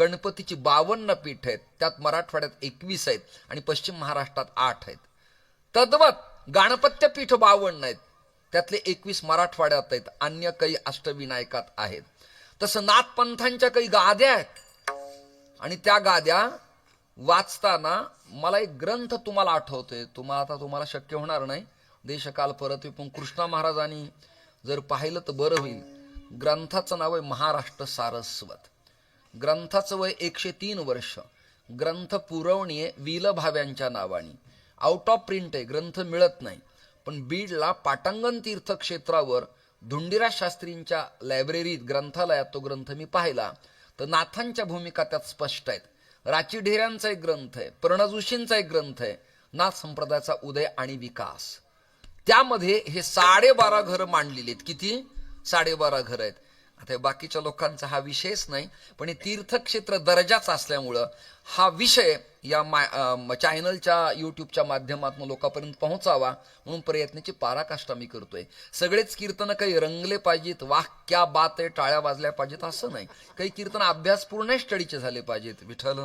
गणपतीची बावन्न पीठ आहेत त्यात मराठवाड्यात एकवीस आहेत आणि पश्चिम महाराष्ट्रात आठ आहेत. तद्वत गणपत्य पीठ बावन्न आहेत त्यातले एकवीस मराठवाड्यात आहेत अन्य काही अष्टविनायकात आहेत. तसं नाथपंथांच्या काही गाद्या आहेत. आणि त्या गाद्या वाचताना मला एक ग्रंथ तुम्हाला आठवतोय. तुम्हाला आता तुम्हाला शक्य होणार नाही. देशकाल परत पण कृष्णा महाराजांनी जर पाहिलं तर बरं होईल. ग्रंथाचं नाव आहे महाराष्ट्र सारस्वत. ग्रंथाचं वय एकशे तीन वर्ष. ग्रंथ पुरवणी आहे विल भाव्यांच्या नावाने. आउट ऑफ प्रिंट आहे ग्रंथ मिळत नाही. पण बीडला पाटांगण तीर्थक्षेत्रावर धुंडीराज शास्त्रींच्या लायब्ररीत ग्रंथालयात तो ग्रंथ मी पाहिला. तर नाथांच्या भूमिका त्यात स्पष्ट आहेत. राची ढेऱ्यांचा एक ग्रंथ आहे प्रणजोशींचा एक ग्रंथ आहे नाथ संप्रदायाचा उदय आणि विकास. त्यामध्ये हे साडेबारा घरं मांडलेली आहेत. किती? साडेबारा घरं आहेत. आता बाकीच्या लोकांचा हा विषयच नाही पण हे तीर्थक्षेत्र दर्जाचा असल्यामुळं हा विषय या मा चॅनलच्या युट्यूबच्या माध्यमातून लोकांपर्यंत पोहोचावा म्हणून प्रयत्नाची पराकाष्ठा मी करतोय. सगळेच कीर्तन काही रंगले पाहिजेत वाह क्या बात आहे टाळ्या वाजल्या पाहिजेत असं नाही. काही कीर्तन अभ्यासपूर्ण स्टडीचे झाले पाहिजेत. विठ्ठल.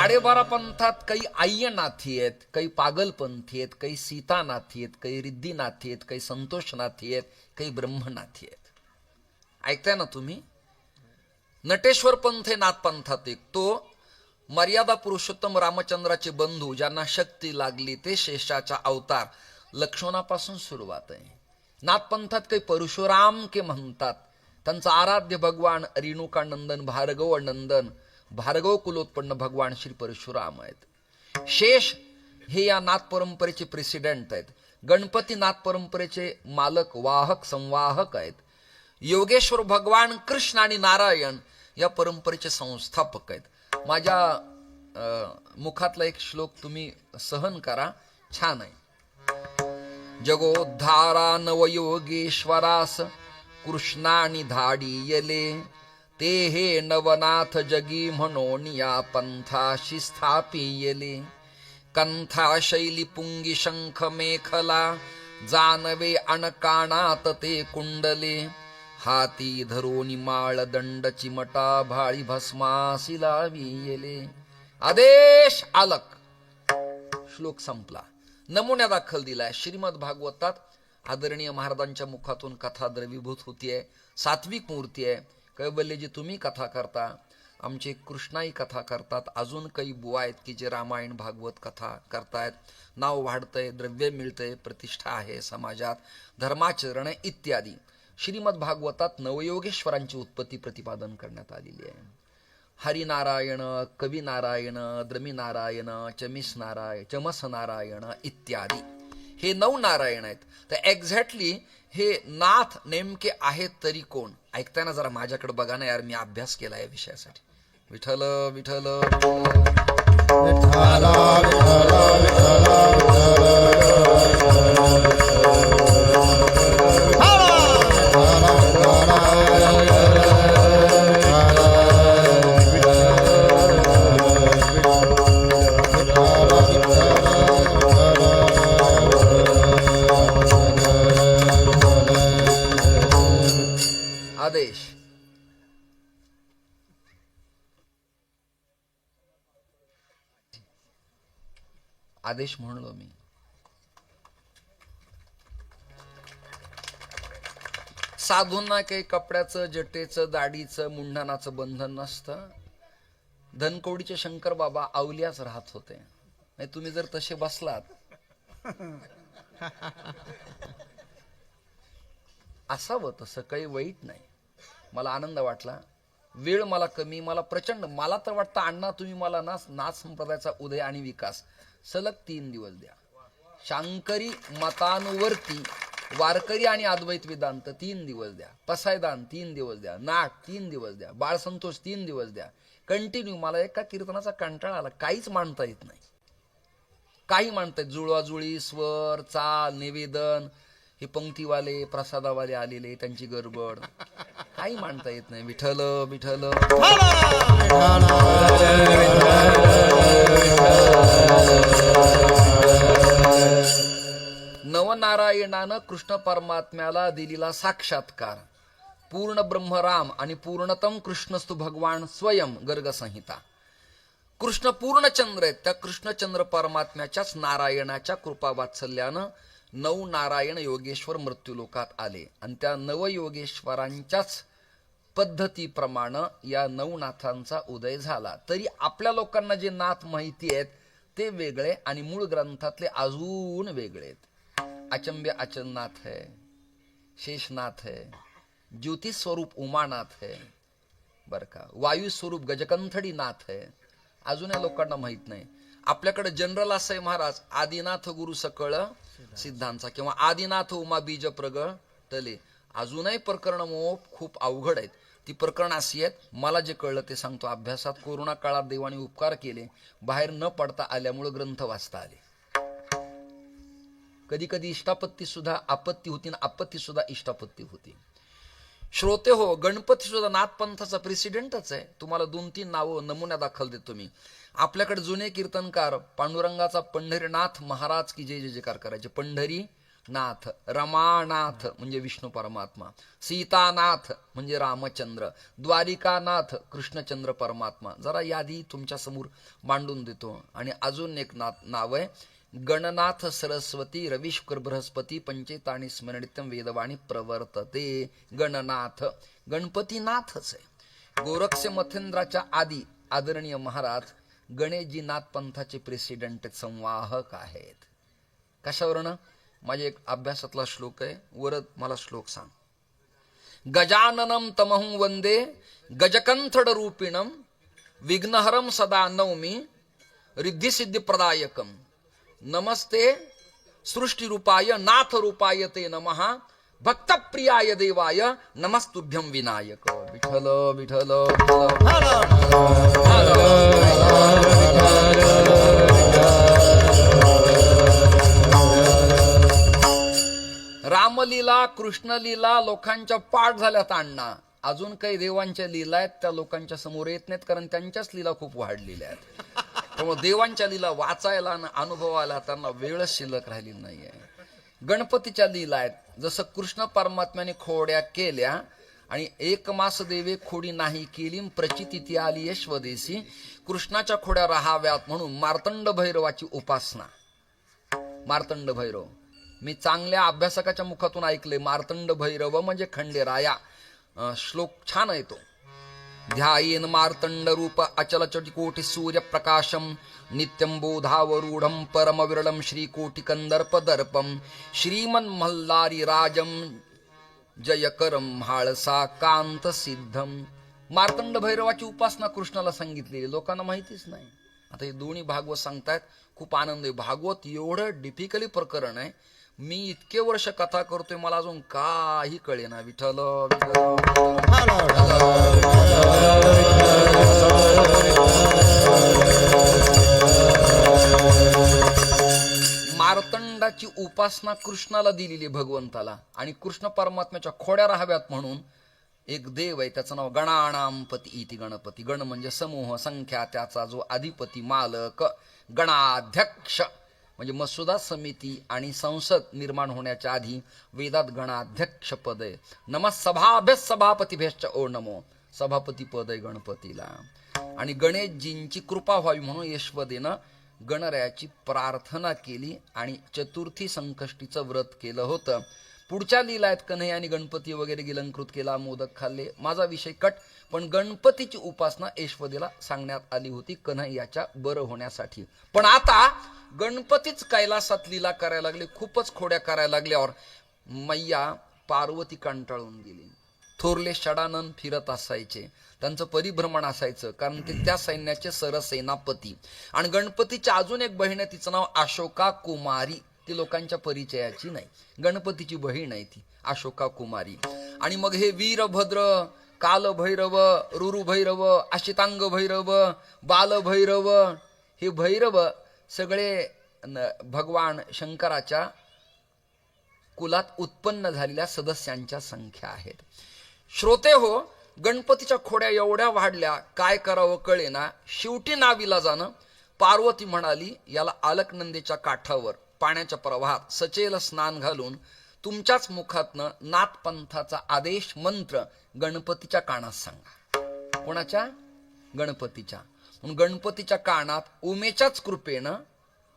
साडेबारा पंथात काही आय्यनाथी आहेत काही पागलपंथी आहेत काही सीतानाथी आहेत काही रिद्धीनाथी आहेत काही संतोष नाथी आहेत काही ब्रह्मनाथी आहेत. ऐकताय ना तुम्ही? नटेश्वर पंथ हे नाथपंथात एक. तो मर्यादा पुरुषोत्तम रामचंद्राचे बंधू ज्यांना शक्ती लागली ते शेषाचा अवतार. लक्ष्मणापासून सुरुवात आहे. नाथपंथात काही परशुराम के म्हणतात. त्यांचा आराध्य भगवान रेणुका नंदन भार्गव नंदन भार्गव कुलोत्पन्न भगवान श्री परशुराम आहेत. शेष हे या नाथ परंपरेचे प्रेसिडेंट आहेत. गणपती नाथ परंपरेचे मालक वाहक संवाहक आहेत. योगेश्वर भगवान कृष्ण आणि नारायण या परंपरेचे संस्थापक आहेत. माझ्या मुखातला एक श्लोक तुम्ही सहन करा. छान आहे. जगोद्धारा नवयोगेश्वरास कृष्णानी धाडी येले. ते हे नवनाथ जगी म्हणून या पंथाशी स्थापियले. कंथा शैली पुंगी शंख मेखला जानवे अणकाणात ते कुंडले. हाती धरून माळ दंड चिमटा भाळी भस्मासी लावियले. आदेश आलक. श्लोक संपला. नमुन्या दाखल दिलाय. श्रीमद भागवतात आदरणीय महाराजांच्या मुखातून कथा द्रवीभूत होतीये. सात्विक मूर्ती आहे कैवल्यजी तुम्ही कथा करता आमचे कृष्णाई कथा करतात अजून काही बुवा आहेत की जे रामायण भागवत कथा करतायत. नाव वाढतंय द्रव्य मिळतंय प्रतिष्ठा आहे समाजात धर्माचरण इत्यादी. श्रीमद भागवतात नवयोगेश्वरांची उत्पत्ती प्रतिपादन करण्यात आलेली आहे. हरिनारायण कवी नारायण द्रमी नारायण चमिस नारायण चमस नारायण इत्यादी. हे नऊ नारायण आहेत. तर एक्झॅक्टली हे नाथ नेमके आहेत तरी कोण? ऐकताना जरा माझ्याकडे बघा ना यार मी अभ्यास केला या विषयासाठी. विठल विठल विठल आदेश म्हणलो मी. साधूंना काही कपड्याचं जटेचं दाढीचं मुंडनाचं बंधन नसतं. धनकोडीचे शंकर बाबा आवल्याच राहत होते. नाही तुम्ही जर तसे बसलात. असावं तसं काही वाईट नाही. मला आनंद वाटला. वेळ मला कमी मला प्रचंड मला तर वाटतं अण्णा तुम्ही मला ना नाथ संप्रदायाचा उदय आणि विकास. सलग तीन दिवस द्या. शांकरी मतानुवर्ती वारकरी आणि अद्वैत वेदांत तीन दिवस द्या. पसायदान तीन दिवस द्या. नाट तीन दिवस द्या. बाळसंतोष तीन दिवस द्या. कंटिन्यू मला एका कीर्तनाचा कंटाळा आला. काहीच मांडता येत नाही. काही मांडतायत जुळवाजुळी स्वर चाल निवेदन हे पंक्तीवाले प्रसादावाले आलेले त्यांची गडबड. काही मांडता येत नाही. विठल विठल नव नवनारायणानं कृष्ण परमात्म्याला दिलेला साक्षात्कार. पूर्ण ब्रह्मराम आणि पूर्णतम कृष्णस्तु भगवान स्वयं गर्ग संहिता कृष्ण पूर्णचंद्र आहेत. त्या कृष्णचंद्र परमात्म्याच्याच नारायणाच्या कृपा वात्सल्यानं नऊ नारायण योगेश्वर मृत्यूलोकात आले. आणि त्या नवयोगेश्वरांच्याच पद्धतीप्रमाणे या नवनाथांचा उदय झाला. तरी आपल्या लोकांना जे नाथ माहिती आहेत ते वेगळे आणि मूळ ग्रंथातले अजून वेगळे आहेत. अचंब्य अचलनाथ है शेषनाथ है ज्योतिष स्वरूप उमानाथ है बर का. वायू स्वरूप गजकंथडी नाथ आहे अजून या लोकांना माहीत नाही. आपल्याकडे जनरल असं आहे महाराज आदिनाथ गुरु सकळ सिद्धांचा किंवा आदिनाथ उमा बीज प्रगळ तले अजूनही प्रकरण खूप अवघड आहेत. ती प्रकरण अशी आहेत मला जे कळलं ते सांगतो. अभ्यासात कोरोना काळात देवाने उपकार केले बाहेर न पडता आल्यामुळे ग्रंथ वाचता आले. कधी कधी इष्टापत्ती सुद्धा आपत्ती होती आणि आपत्ती सुद्धा इष्टापत्ती होती. श्रोते हो गणपती सुद्धा नाथपंथाचा प्रेसिडेंटच आहे. तुम्हाला दोन तीन नावं नमुन्या दाखल देतो मी. आपल्याकडे जुने कीर्तनकार पांडुरंगाचा पंढरीनाथ महाराज की जय जय जयकार करायचे. पंढरी नाथ रमानाथ म्हणजे विष्णू परमात्मा सीतानाथ म्हणजे रामचंद्र द्वारिकानाथ कृष्णचंद्र परमात्मा. जरा यादी तुमच्यासमोर मांडून देतो. आणि अजून एक नाथ नाव आहे. गणनाथ सरस्वती रविशुकर बृहस्पती पंचेताणी स्मरणित्यम वेदवाणी प्रवर्तते. गणनाथ गणपतीनाथच आहे. गोरक्ष मथेंद्राच्या आदी आदरणीय महाराज गणेशजी नाथ पंथाचे प्रेसिडेंट संवाहक आहेत. कशावरनं? माझ्या एक अभ्यासातला श्लोक आहे. वरद मला श्लोक सांग. गजाननम तमहं वंदे गजकंथड रूपिणम विघ्नहरम सदा नवमी रिद्धिसिद्धिप्रदायकम नमस्ते सृष्टीरूपाय नाथ रूपाय ते नमः। भक्तप्रियाय देवाय नमस्तुभ्यम विनायक। विठल विठल रामलीला कृष्णलीला लोकांच्या पाठ झाल्यात अण्णा. अजून काही देवांच्या लीला आहेत त्या लोकांच्या समोर येत नाहीत कारण त्यांच्याच लीला खूप वाढलेल्या आहेत. त्यामुळे देवांच्या लीला वाचायला आणि अनुभवायला त्यांना वेळच शिल्लक राहिली नाहीये. गणपतीच्या लीला आहेत. जसं कृष्ण परमात्म्याने खोड्या केल्या आणि एक मास देवे खोडी नाही केली प्रचिती ती आली यशवदेशी कृष्णाच्या खोड्या राहाव्यात म्हणून मार्तंड भैरवाची उपासना. मार्तंड भैरव. मी चांगल्या अभ्यासकाच्या मुखातून ऐकले मार्तंड भैरव म्हणजे खंडेराया. श्लोक छान येतो ध्यायेन मार्तंड रूप अचल कोटी सूर्य प्रकाशम नित्यं बोधावरूढं परम विरळं श्रीकोटी कंदर्प दर्पम श्रीमन मल्लारी राजम जयकरम म्हाळसा कांत सिद्धम मार्तंड भैरवाची उपासना कृष्णाला सांगितलेली लोकांना माहितीच नाही. आता हे दोन्ही भागवत सांगतायत. खूप आनंद आहे. भागवत एवढं डिफिकली प्रकरण आहे. मी इतके वर्ष कथा करतोय मला अजून काही कळेना. विठल मार्तंडाची उपासना कृष्णाला दिलेली भगवंताला. आणि कृष्ण परमात्म्याच्या खोड्या राहाव्यात म्हणून एक देव आहे त्याचं नाव गणाणामपती इति गणपती. गण म्हणजे समूह संख्या त्याचा जो अधिपती मालक गणाध्यक्ष. म्हणजे मसुदा समिती आणि संसद निर्माण होण्याच्या आधी वेदात गणाध्यक्ष पद. आहे नम सभाभ्य सभापतीभ्यश्च ओ नमो सभापती पद आहे गणपतीला. आणि गणेशजींची कृपा व्हावी म्हणून यशवदेनं गणरायाची प्रार्थना केली आणि चतुर्थी संकष्टीचं व्रत केलं होतं. पुढच्या लीला आहेत कन्हैया आणि गणपती वगैरे गिलंकृत केला मोदक खाल्ले. माझा विषय कट पण गणपतीची उपासना यशवदेला सांगण्यात आली होती कन्हैयाच्या बरं होण्यासाठी. पण आता गणपतीच कैलासात लीला करायला लागले खूपच खोड्या करायला लागल्यावर मैया पार्वती कंटाळून गेली. थोरले षडानंद फिरत असायचे. त्यांचं परिभ्रमण असायचं कारण ते त्या सैन्याचे सरसेनापती. आणि गणपतीच्या अजून एक बहीण आहे तिचं नाव अशोका कुमारी. ती लोकांच्या परिचयाची नाही. गणपतीची बहीण आहे ती अशोका कुमारी. आणि मग हे वीरभद्र कालभैरव रुरुभैरव आशितांग भैरव बालभैरव हे भैरव सगळे न- भगवान शंकराच्या कुलात उत्पन्न झालेल्या सदस्यांच्या संख्या आहेत. श्रोते हो गणपतीच्या खोड्या एवढ्या वाढल्या काय करावं कळेना. शेवटी नावीला जाणं पार्वती म्हणाली याला आलकनंदीच्या काठावर पाण्याच्या प्रवाहात सचेल स्नान घालून तुमच्याच मुखातनं नाथपंथाचा आदेश मंत्र गणपतीच्या कानात सांगा. कोणाच्या? गणपतीच्या. म्हणून गणपतीच्या कानात उमेच्याच कृपेनं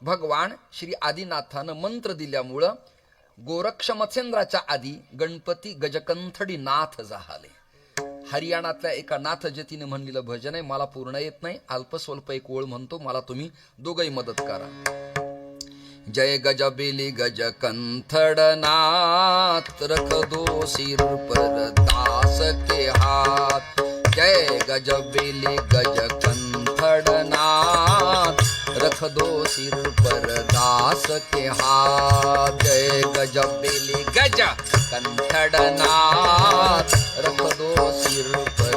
भगवान श्री आदिनाथानं मंत्र दिल्यामुळं गोरक्ष मत्स्येंद्राच्या आधी गणपती गजकंथडी नाथ झाले. हरियाणातल्या एका नाथ जतीने म्हणलेलं भजन आहे मला पूर्ण येत नाही अल्पस्वल्प एक ओळ म्हणतो मला तुम्ही दोघही मदत करा. जय गज बिली गज कंथडनाथ रख दो सिर पर दास के हाथ. जय गज बिली गज दो सिर पर दास के हाथ। जय गज बेली गज कंठड़नाथ रख दो सिर पर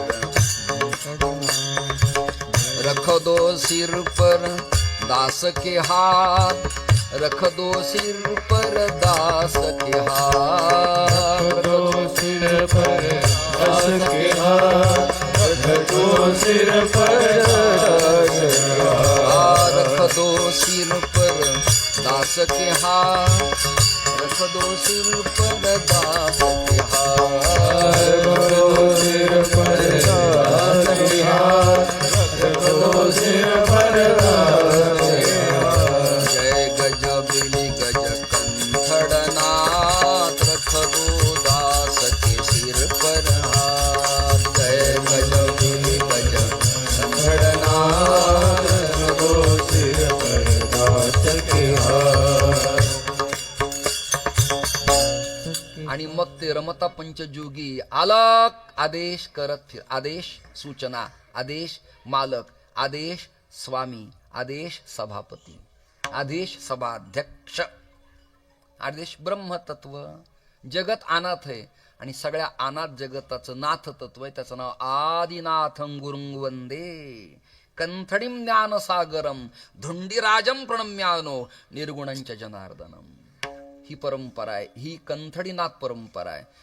रख दो सिर पर दास के हाथ। रख दो सिर पर दास के हाथ। रख दो सिर पर दास के हाथ। रख दो सिर पर दस दास के हाथ रख दो सिर ते रमता पंचजोगी आलक आदेश करत फिर आदेश सूचना आदेश मालक आदेश स्वामी आदेश सभापती आदेश सभाध्यक्ष आदेश ब्रह्मतत्व. जगत अनाथ आहे आणि सगळ्या अनाथ जगताचं नाथ तत्व आहे. त्याचं नाव आदिनाथ गुरुंगवंदे कंथडीम ज्ञानसागरम धुंडीराजम प्रणम्यानो निर्गुणांच्या जनार्दनम. ही परंपरा आहे ही कंथडीनाथ परंपरा आहे.